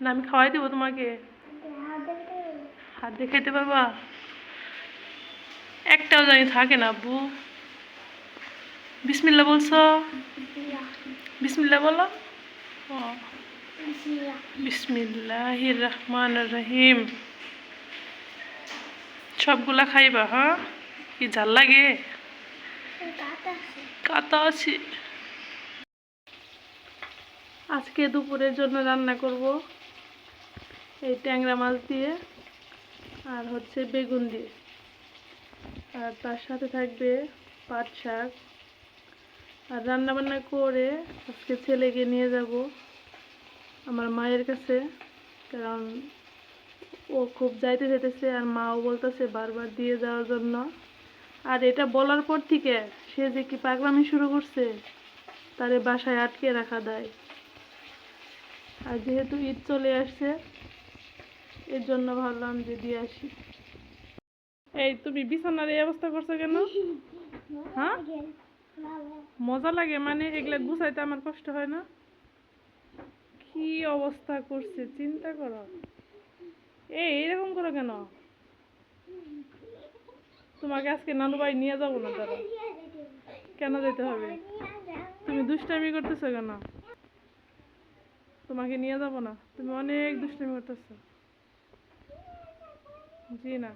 না, আমি খাওয়াই দেবো তোমাকে। হাত দিয়ে খেতে পারবা? একটাও জানি থাকে না, আব্বু। বিসমিল্লা বলছো? বিসমিল্লা বলো। ও। বিসমিল্লাহির রহমান রহিম। সবগুলা খাইবা হ্যাঁ? কি ঝাল লাগে? কাতা আছে। আজকে দুপুরের জন্য রান্না করব। এই ট্যাংরা মাছ দিয়ে আর হচ্ছে বেগুন দিয়ে। আর তার সাথে থাকবে পাট শাক। আর রান্না বান্না করে আজকে ছেলেকে নিয়ে যাব আমার মায়ের কাছে, কারণ ও খুব যাইতে যেতেছে আর মাও বলতেছে বারবার দিয়ে যাওয়ার জন্য। আর এটা বলার পর থেকে সে যে কি পাগলামি শুরু করছে, তারে বাসায় আটকে রাখা দেয়। আর যেহেতু ঈদ চলে আসছে এর জন্য ভাবলাম যে দিয়ে আসি। এই, তুমি বিছানার এই অবস্থা করছ কেন? হ্যাঁ? মজা লাগে মানে এগুলা গুছাইতে আমার কষ্ট হয় না। কি অবস্থা করছে, চিন্তা করো। এই, এরকম করো কেন? তোমাকে আজকে নানু বাড়ি নিয়ে যাব না তারা কেন যেতে হবে? তুমি দুষ্টামি করতেছো কেন? তোমাকে নিয়ে যাব না। তুমি অনেক দুষ্টামি করতেছো। জি না।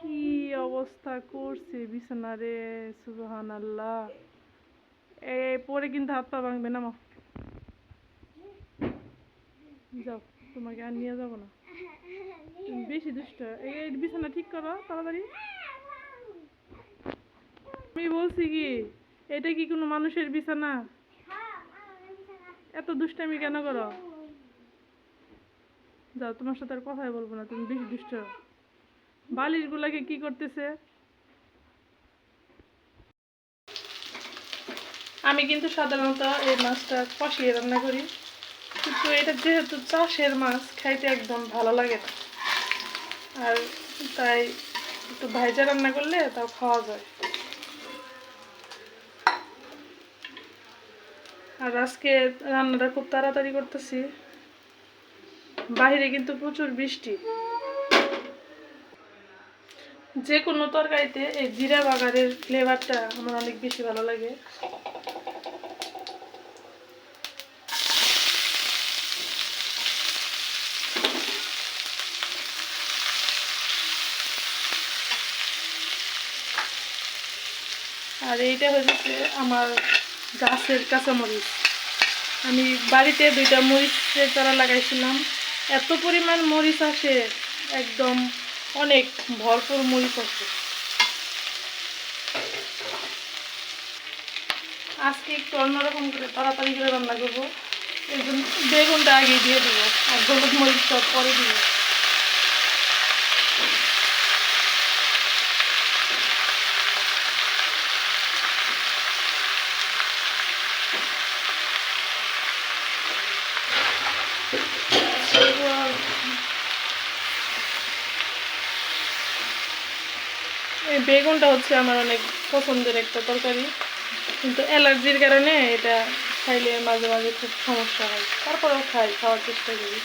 কি অবস্থা করছে বিছানা রে সুবহান আল্লাহ এই পরে কিন্তু হাত পা ভাঙবে না মা যাও, তোমাকে আর নিয়ে যাব না। বেশি দুষ্ট। এই বিছানা ঠিক করো, তাড়াতাড়ি। আমি বলছি কি, এটা কি কোনো মানুষের বিছানা? এত দুষ্টামি কেন করো? যাও, তোমার সাথে আর কথাই বলব না, তুমি বেশি দুষ্ট। বালিশ গুলাকে কি করতেছে? আমি কিন্তু সাধারণত এই মাছটা কষিয়ে রান্না করি, কিন্তু এটা যেহেতু চাষের মাছ, খাইতে একদম ভালো লাগে না। আর তাই একটু ভাইজা রান্না করলে তাও খাওয়া যায়। আর আজকে রান্নাটা খুব তাড়াতাড়ি করতেছি। বাইরে কিন্তু প্রচুর বৃষ্টি। যে কোনো তরকারিতে এই জিরা বাগারের ফ্লেভারটা আমার অনেক বেশি ভালো লাগে। আর এইটা হচ্ছে আমার গাছের কাঁচামরিচ। আমি বাড়িতে দুইটা মরিচের চারা লাগাইছিলাম। এত পরিমাণ মরিচ আসে একদম অনেক ভরপুর মরিচ আছে। আজকে একটু অন্যরকম করে তাড়াতাড়ি করে রান্না করব, এই জন্য বেগুনটা আগে দিয়ে দেবো, আর হলুদ মরিচটা পরে দিব এই বেগুনটা হচ্ছে আমার অনেক পছন্দের একটা তরকারি। কিন্তু অ্যালার্জির কারণে এটা খাইলে মাঝে মাঝে খুব সমস্যা হয়। তারপরেও খাই, খাওয়ার চেষ্টা করি।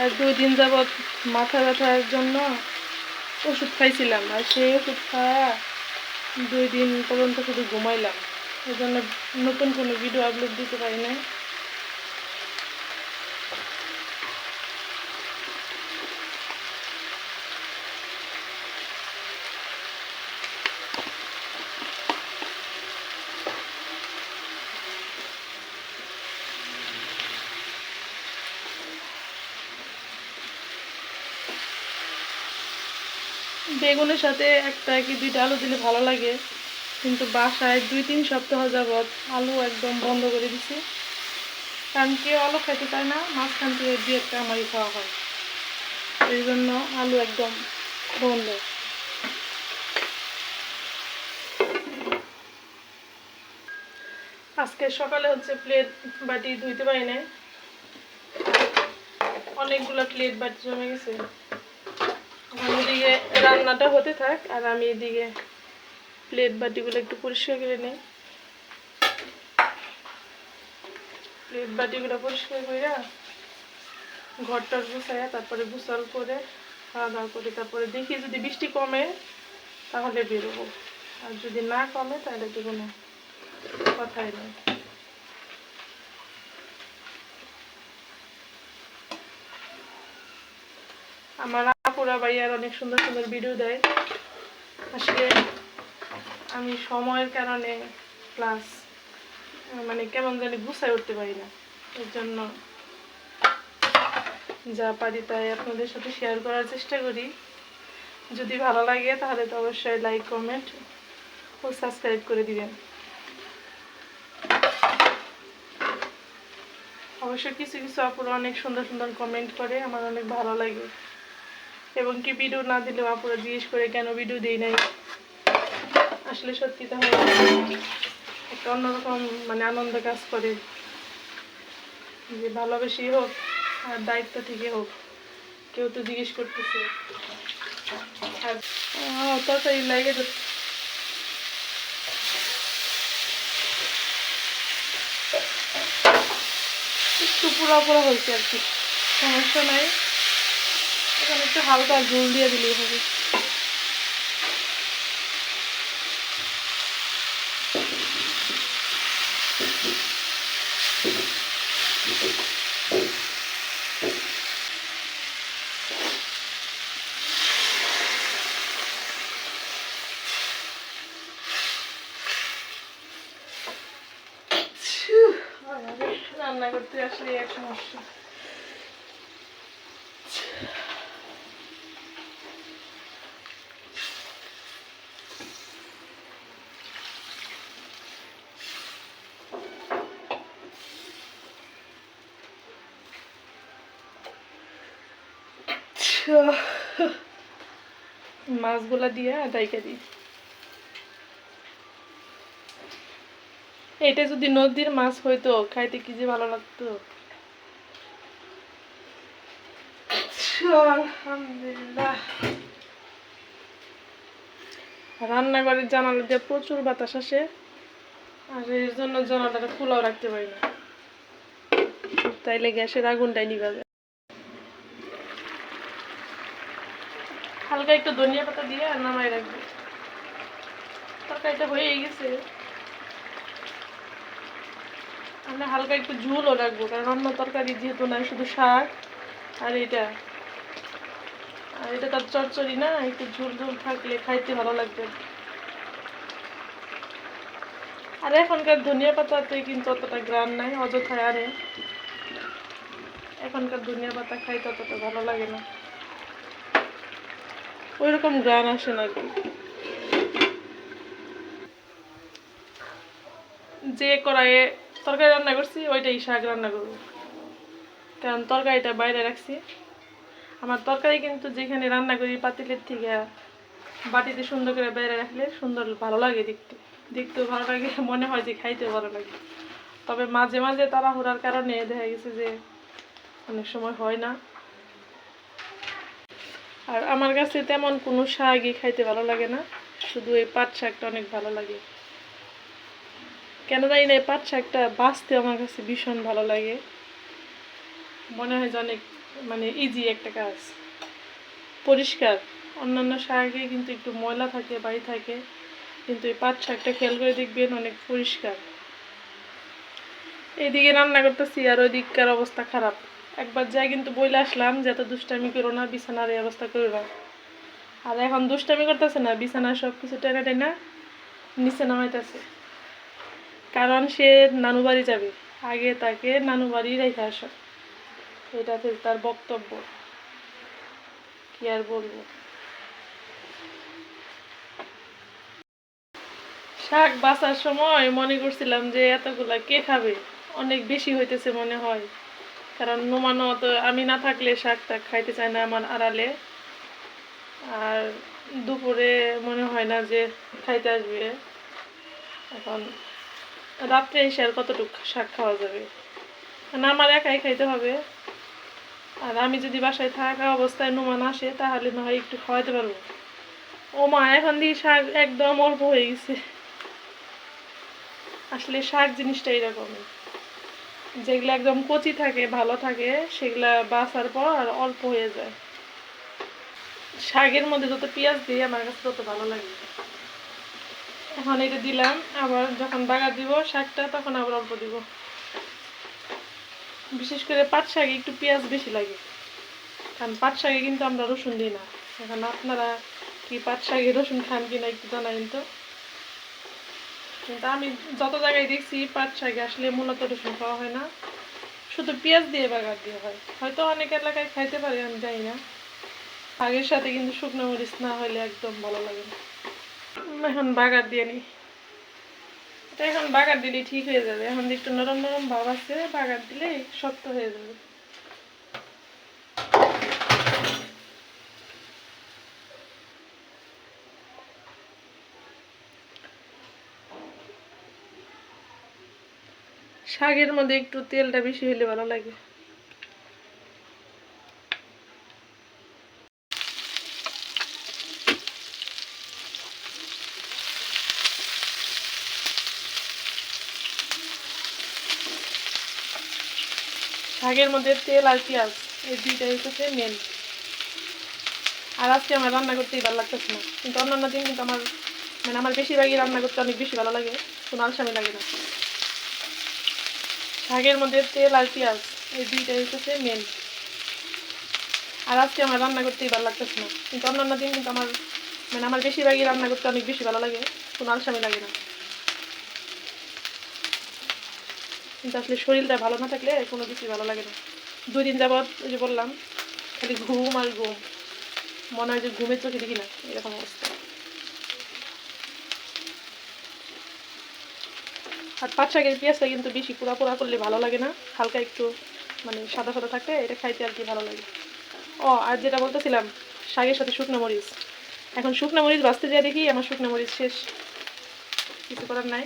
আর দুই দিন যাবৎ মাথা ব্যথার জন্য ওষুধ খাইছিলাম, আর সেই ওষুধ খাওয়া দুই দিন পর্যন্ত শুধু ঘুমাইলাম। এই জন্য নতুন কোনো ভিডিও আপলোড দিতে পারি না বেগুনের সাথে একটা কি দুইটা আলু দিলে ভালো লাগে, কিন্তু বাসায় দুই তিন সপ্তাহ যাবৎ আলু একদম বন্ধ করে দিছি। কারণ কেউ আলু খেতে চায় না, মাঝখান থেকে দু একটা আমারই খাওয়া হয়। এই জন্য আলু একদম বন্ধ। আজকে সকালে হচ্ছে প্লেট বাটি ধুইতে পারি নাই। অনেকগুলো প্লেট বাটি জমে গেছে। এদিকে রান্নাটা হতে থাক, আর আমি এদিকে প্লেট বাটিগুলো একটু পরিষ্কার করে নেই। প্লেট বাটিগুলো পরিষ্কার করে ঘরটা গুছাইয়া তারপরে গুছাল করে, খাওয়া দাওয়া করে, তারপরে দেখি যদি বৃষ্টি কমে তাহলে বেরোবো। আর যদি না কমে তাহলে তো কোনো কথাই নেই। আমার আপুরা আর অনেক সুন্দর সুন্দর ভিডিও দেয়। আসলে আমি সময়ের কারণে প্লাস মানে কেমন জানি গুছাই উঠতে পারি না। এর জন্য যা পারি তাই আপনাদের সাথে শেয়ার করার চেষ্টা করি। যদি ভালো লাগে তাহলে তো অবশ্যই লাইক কমেন্ট ও সাবস্ক্রাইব করে দিবেন। অবশ্য কিছু কিছু আপুরা অনেক সুন্দর সুন্দর কমেন্ট করে, আমার অনেক ভালো লাগে। এবং কি ভিডিও না দিলে আপুরা জিজ্ঞেস করে, কেন ভিডিও দিই নাই? আসলে সত্যি তাহলে একটা অন্যরকম মানে আনন্দ কাজ করে। যে ভালোবেসেই হোক আর দায়িত্ব থেকে হোক, কেউ তো জিজ্ঞেস করতেছে। আর একটু পোড়া পোড়া হয়েছে আর কি। সমস্যা নাই। এখানে একটু হালকা জল দিয়ে দিলেই হবে বাবারে, রান্না করতে আসলে এক সমস্যা মাছগুলা দিয়ে ডাইকা দিই। এটা যদি নদীর মাছ হইতো, খাইতে কি যে ভালো লাগতো? আলহামদুলিল্লাহ। রান্নাঘরের জানালা দিয়ে প্রচুর বাতাস আসে, আর এর জন্য জানালাটা খোলাও রাখতে পারি না। তাইলে গ্যাসের আগুনটাই নিভা হালকা একটু ধনিয়া পাতা দিয়ে আর নামাই রাখবে। তরকারিটা হয়ে গেছে। আমরা হালকা একটু ঝুলও রাখব, কারণ অন্য তরকারি যেহেতু না শুধু শাক আর এটা। আর এটা তার চচ্চড়ি না, একটু ঝুল ঝুল থাকলে খাইতে ভালো লাগবে। আর এখনকার ধনিয়া পাতাতে কিন্তু অতটা গ্রান নাই, অযথায় আরে এখনকার ধনিয়া পাতা খাইতে অতটা ভালো লাগে না। ওই রকম গ্রান আসে না যে কড়াইয়ে তরকারি রান্না করছি, ওইটাই শাক রান্না করব। কারণ তরকারিটা বাইরে রাখছি। আমার তরকারি কিন্তু যেখানে রান্না করি পাতিলের থেকে বাটিতে সুন্দর করে বাইরে রাখলে সুন্দর ভালো লাগে দেখতে। দেখতেও ভালো লাগে, মনে হয় যে খাইতেও ভালো লাগে। তবে মাঝে মাঝে তাড়াহুড়ার কারণে দেখা গেছে যে অনেক সময় হয় না। আর আমার কাছে তেমন কোনো শাকই খাইতে ভালো লাগে না। শুধু এই পাট শাকটা অনেক ভালো লাগে। কেন জানি না, এই পাট শাকটা বাঁচতে আমার কাছে ভীষণ ভালো লাগে। মনে হয় যে অনেক মানে ইজি একটা কাজ। পরিষ্কার। অন্যান্য শাকে কিন্তু একটু ময়লা থাকে বাড়ি থাকে। কিন্তু এই পাট শাকটা খেয়াল করে দেখবেন অনেক পরিষ্কার। এইদিকে রান্না করতেছি আর ওই দিককার অবস্থা খারাপ। একবার যাই কিন্তু বইলে আসলাম, যে এত দুষ্টামি করো না, বিছানার এই অবস্থা না। আর এখন দুষ্টামি করতেছে না বিছানার সব কিছু টেনা টেনা নিচে নামাইতেছে। কারণ সে নানু বাড়ি যাবে, আগে তাকে নানু বাড়ি রেখে আসো। এটাতে তার বক্তব্য। কি আর বলব? শাক বাছার সময় মনে করছিলাম যে এতগুলা কে খাবে? অনেক বেশি হইতেছে মনে হয়। কারণ নোমানো তো আমি না থাকলে শাক টাক খাইতে চায় না আমার আড়ালে। আর দুপুরে মনে হয় না যে খাইতে আসবে। এখন রাত্রে এসে আর কতটুকু শাক খাওয়া যাবে? না আমার একাই খাইতে হবে। আর আমি যদি বাসায় থাকা অবস্থায় নুমান আসে, তাহলে না হয় একটু খাওয়াতে পারব। ও মা, এখন দিয়ে শাক একদম অল্প হয়ে গেছে। আসলে শাক জিনিসটা এরকমই। যেগুলো একদম কচি থাকে, ভালো থাকে, সেগুলা বাছার পর আর অল্প হয়ে যায়। শাকের মধ্যে যত পেঁয়াজ দিই, আমার কাছে তত ভালো লাগে এখন এটা দিলাম, আবার যখন বাগা দিব শাকটা, তখন আবার অল্প দিব। বিশেষ করে পাট শাকে একটু পেঁয়াজ বেশি লাগে। কারণ পাট শাকে কিন্তু আমরা রসুন দিই না। এখন আপনারা কি পাট শাকে রসুন খান কিনা একটু জানাবেন তো। কিন্তু আমি যত জায়গায় দেখছি পাট শাকে আসলে মূলত রসুন খাওয়া হয় না। শুধু পেঁয়াজ দিয়ে বাগার দিয়ে হয়। হয়তো অনেক এলাকায় খাইতে পারি, আমি জানি না। শাকের সাথে কিন্তু শুকনো মরিচ না হলে একদম ভালো লাগে না। এখন বাগার দিয়ে নিই এটা এখন বাগার দিলে ঠিক হয়ে যাবে। এখন একটু নরম নরম ভাব আছে, বাগার দিলে শক্ত হয়ে যাবে। শাকের মধ্যে একটু তেলটা বেশি হলে ভালো লাগে। শাকের মধ্যে তেল আর পেঁয়াজ, এই দুইটাই হচ্ছে মেন আর আজকে আমার রান্না করতেই ভালো লাগতেছে না। কিন্তু অন্যান্য দিন কিন্তু আমার মানে আমার বেশিরভাগই রান্না করতে অনেক বেশি ভালো লাগে, কোনো আলসামি লাগে না। শাকের মধ্যে তেল আর পেঁয়াজ, এই দুইটাই হচ্ছে মেন আর আজকে আমার রান্না করতেই ভালো লাগতেছে না। কিন্তু অন্যান্য দিন কিন্তু আমার মানে আমার বেশিরভাগই রান্না করতে অনেক বেশি ভালো লাগে, কোনো আলসামি লাগে না। কিন্তু আসলে শরীরটা ভালো না থাকলে কোনো কিছুই ভালো লাগে না। দুই দিন যাবৎ যে বললাম, খালি ঘুম আর ঘুম। মনে হয় যে ঘুমের চোখে দেখি না, এরকম অবস্থা। আর পাঁচ শাকের পেঁয়াজটা কিন্তু বেশি পোড়া পোড়া করলে ভালো লাগে না। হালকা একটু মানে সাদা সাদা থাকে এটা খাইতে আর কি ভালো লাগে। ও, আর যেটা বলতেছিলাম, শাকের সাথে শুকনো মরিচ। এখন শুকনো মরিচ বাঁচতে যাই দেখি, আমার শুকনো মরিচ শেষ। কিছু করার নাই।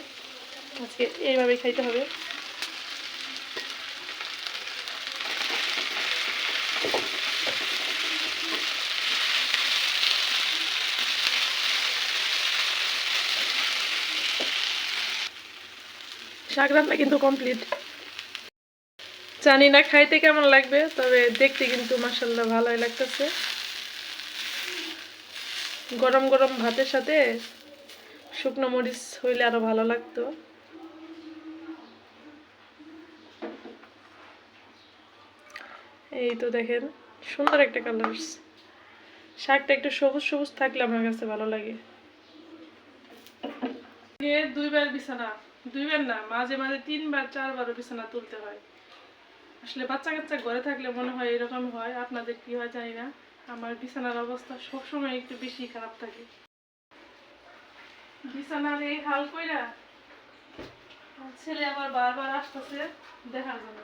আজকে এইভাবেই খাইতে হবে। শাক রান্না কিন্তু কমপ্লিট জানি না খাইতে কেমন লাগবে, তবে দেখতে কিন্তু মাসাল্লাহ ভালোই লাগতেছে। গরম গরম ভাতের সাথে শুকনো মরিচ হইলে আরও ভালো লাগতো। এই তো দেখেন, সুন্দর একটা কালার শাকটা একটু সবুজ সবুজ থাকলে আমার কাছে ভালো লাগে। দুইবার বিছানা। দুইবার না, মাঝে মাঝে তিনবার, চারবারও বিছানা তুলতে হয়। আসলে বাচ্চা কাচ্চা ঘরে থাকলে মনে হয় এরকম হয়, আপনাদের কি হয় জানি না। আমার বিছানার অবস্থা সবসময় একটু বেশি খারাপ থাকে। বিছানার এই হাল কইরা ছেলে আবার বারবার আসতেছে দেখার জন্য।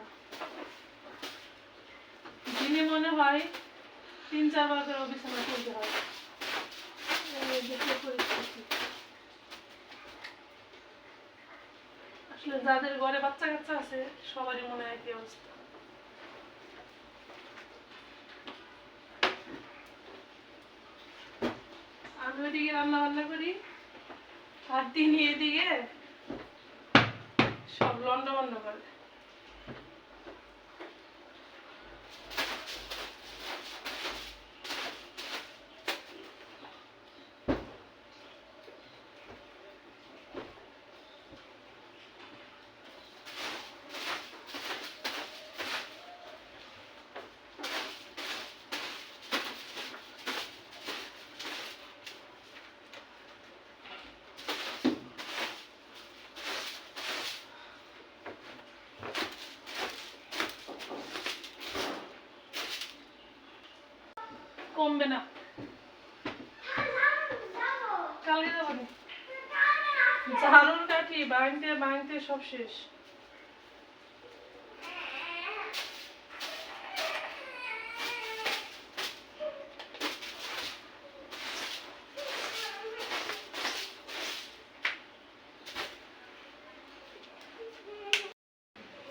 দিনে মনে হয় তিন, চারবার করে বিছানা তুলতে হয়। পরিস্থিতি। আসলে যাদের ঘরে বাচ্চা কাচ্চা আছে, সবারই মনে হয় একই অবস্থা? আমি ওইদিকে রান্না বান্না করি আর দিন এদিকে সব লন্ড বন্ধ করে কমবে না। কালকে যাব নি। ঝাড়ুর কাঠি ভাঙতে ভাঙতে সব শেষ।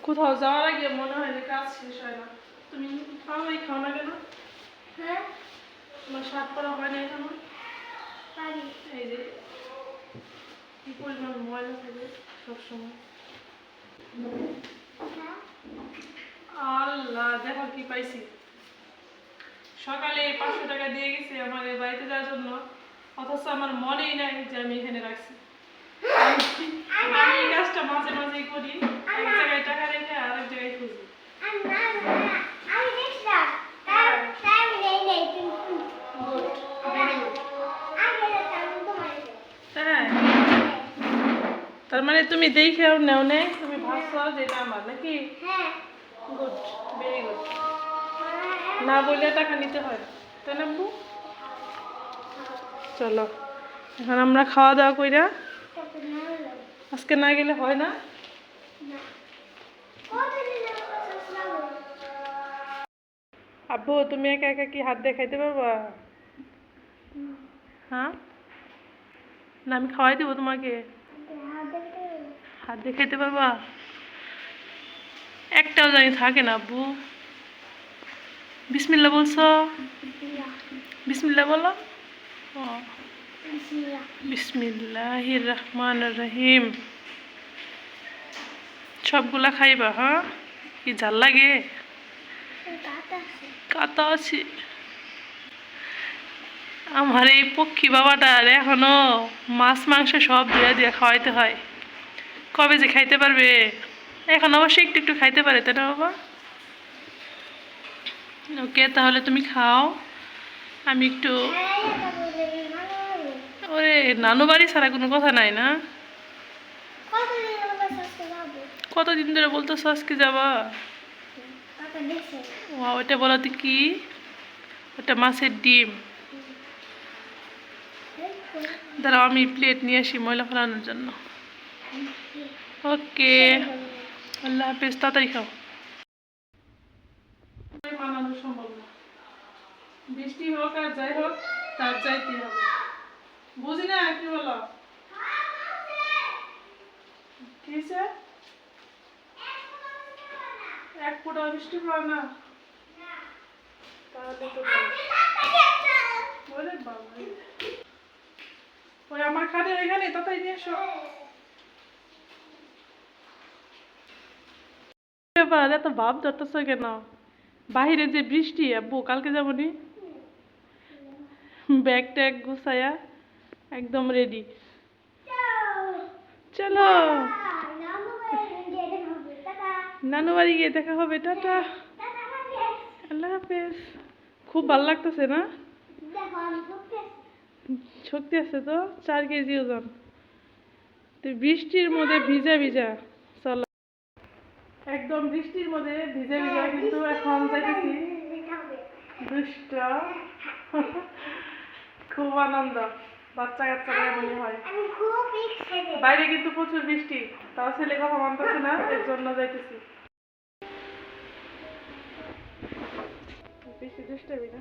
কোথাও যাওয়ার আগে মনে হয় যে কাজ শেষ হয় না। তুমি পাওয়াই খাও না কেন? তোমার সাত করা হয় না এখনও? এই যে কি পরিমাণ ময়লা থাকে সবসময়? আল্লাহ দেখো কি পাইছি। সকালে পাঁচশো টাকা দিয়ে গেছে আমার বাড়িতে যাওয়ার জন্য। অথচ আমার মনেই নাই যে আমি এখানে রাখছি। আমি এই কাজটা মাঝে মাঝেই করি। এক জায়গায় টাকা রেখে আর এক জায়গায় খুঁজি। তার মানে তুমি দেখেও নেও নেই? তুমি ভাবছ যে এটা আমার নাকি? গুড ভেরি গুড না বললে টাকা নিতে হয়। তাই না? চলো এখন আমরা খাওয়া দাওয়া কইরা আজকে না গেলে হয় না? আব্বু তুমি একা একা কি হাত দেখাইতে পারবা? হ্যাঁ? না আমি খাওয়াই দেবো তোমাকে। হাত দিয়ে খেতে একটাও জানি থাকে না, আব্বু। বিসমিল্লা বলছো? বিসমিল্লা বলো। ও। বিসমিল্লাহির রহমান রহিম। সবগুলা খাইবা হ্যাঁ? কি ঝাল লাগে? কাতা আছে। আমার এই পক্ষী বাবাটার এখনও মাছ মাংস সব ধুয়ে দিয়ে খাওয়াইতে হয়। কবে যে খাইতে পারবে? এখন অবশ্যই একটু একটু খাইতে পারে তাই না বাবা? ওকে তাহলে তুমি খাও। আমি একটু ওরে নানু বাড়ি ছাড়া কোনো কথা নাই না? কতদিন ধরে বলতেছো আজকে যাবা? ওটা বলতে কি? ওটা মাছের ডিম। দাঁড়াও, আমি প্লেট নিয়ে আসি ময়লা ফেলানোর জন্য। ওকে আল্লাহ হাফেজ, তাড়াতাড়ি খাও। বৃষ্টি হোক আর যাই হোক, তার যাইতে হবে। বুঝি না কি বলো এক ফোঁটা বৃষ্টি পড়ে না? তাহলে তো। ওরে বাবা। ওই আমার খাটের এখানে তাড়াতাড়ি নিয়ে এসো। ব্যাপার এত ভাব ধরতেছ কেন? বাহিরে যে বৃষ্টি আব্বু কালকে যাব নি ব্যাগ ট্যাগ গুছায়া একদম রেডি চলো। নানু বাড়ি গিয়ে দেখা হবে টাটা। আল্লাহ হাফেজ। খুব ভালো লাগতেছে না? শক্তি আছে তো? চার কেজি ওজন। তো বৃষ্টির মধ্যে ভিজা ভিজা চলো। একদম বৃষ্টির মধ্যে ভিজা ভিজা কিন্তু এখন যাইতেছি। দুষ্ট। খুব আনন্দ। বাচ্চা কাচ্চারা মনে হয়। বাইরে কিন্তু প্রচুর বৃষ্টি। তাও ছেলে কথা মানতেছে না এর জন্য যাইতেছি। বেশি দুষ্টাবি না।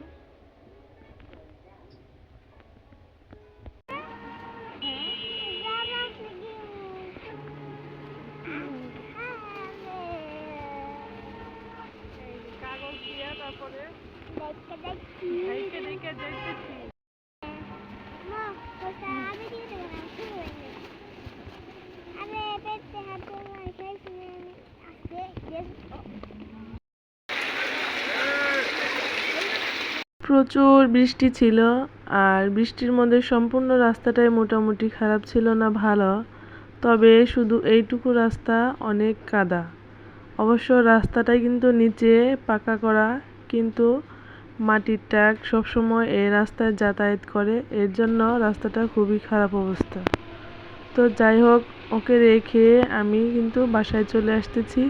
প্রচুর বৃষ্টি ছিল আর বৃষ্টির মধ্যে সম্পূর্ণ রাস্তাটাই মোটামুটি খারাপ ছিল না ভালো, তবে শুধু এইটুকু রাস্তা অনেক কাদা। অবশ্য রাস্তাটাই কিন্তু নিচে পাকা করা কিন্তু মাটির ট্রাক সবসময় এই রাস্তায় যাতায়াত করে। এর জন্য রাস্তাটা খুবই খারাপ অবস্থা। তো যাই হোক, ওকে রেখে আমি কিন্তু বাসায় চলে আসতেছি।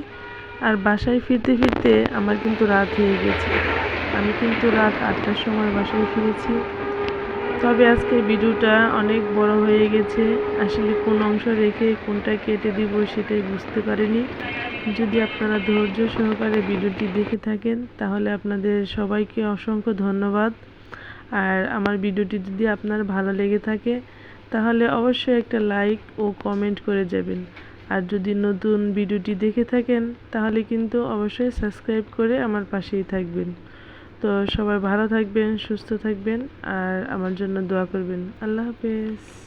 আর বাসায় ফিরতে ফিরতে আমার কিন্তু রাত হয়ে গেছে। আমি কিন্তু রাত আটটার সময় বাসায় ফিরেছি। তবে আজকে ভিডিওটা অনেক বড় হয়ে গেছে। আসলে কোন অংশ রেখে কোনটা কেটে দিব সেটাই বুঝতে পারিনি। যদি আপনারা ধৈর্য সহকারে ভিডিওটি দেখে থাকেন, তাহলে আপনাদের সবাইকে অসংখ্য ধন্যবাদ। আর আমার ভিডিওটি যদি আপনার ভালো লেগে থাকে, তাহলে অবশ্যই একটা লাইক ও কমেন্ট করে যাবেন। আর যদি নতুন ভিডিওটি দেখে থাকেন, তাহলে কিন্তু অবশ্যই সাবস্ক্রাইব করে আমার পাশেই থাকবেন। তো সবাই ভালো থাকবেন, সুস্থ থাকবেন, আর আমার জন্য দোয়া করবেন। আল্লাহ হাফেজ।